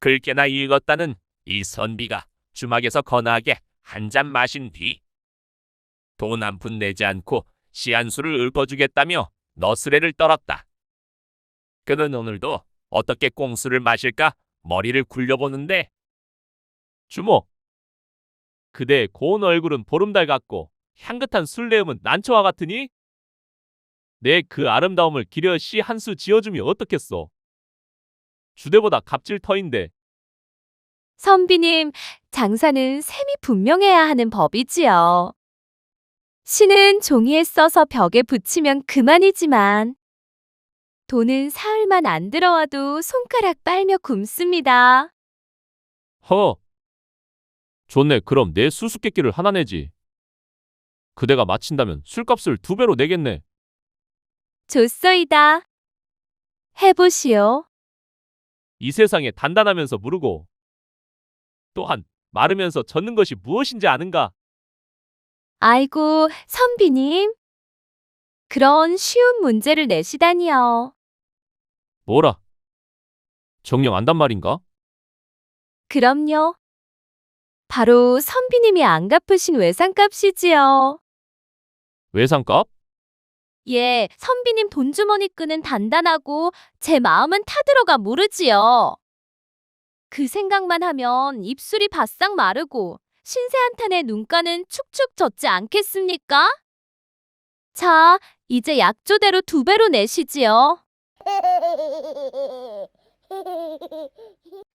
긁게나 읽었다는 이 선비가 주막에서 거나하게 한 잔 마신 뒤 돈 한 푼 내지 않고 시안수를 읊어주겠다며 너스레를 떨었다. 그는 오늘도 어떻게 꽁수를 마실까 머리를 굴려보는데 주모 그대의 고운 얼굴은 보름달 같고 향긋한 술내음은 난초와 같으니 내 그 아름다움을 기려 시 한 수 지어주면 어떻겠소? 주대보다 갑질 터인데 선비님, 장사는 셈이 분명해야 하는 법이지요. 시는 종이에 써서 벽에 붙이면 그만이지만 돈은 사흘만 안 들어와도 손가락 빨며 굶습니다. 허. 좋네. 그럼 내 수수께끼를 하나 내지. 그대가 마친다면 술값을 두 배로 내겠네. 좋소이다. 해보시오. 이 세상에 단단하면서 무르고 또한 마르면서 젖는 것이 무엇인지 아는가? 아이고, 선비님. 그런 쉬운 문제를 내시다니요. 뭐라? 정령 안단 말인가? 그럼요. 바로 선비님이 안 갚으신 외상값이지요. 외상값? 예, 선비님 돈주머니 끈은 단단하고 제 마음은 타들어가 모르지요. 그 생각만 하면 입술이 바싹 마르고 신세 한탄의 눈가는 축축 젖지 않겠습니까? 자, 이제 약조대로 두 배로 내시지요.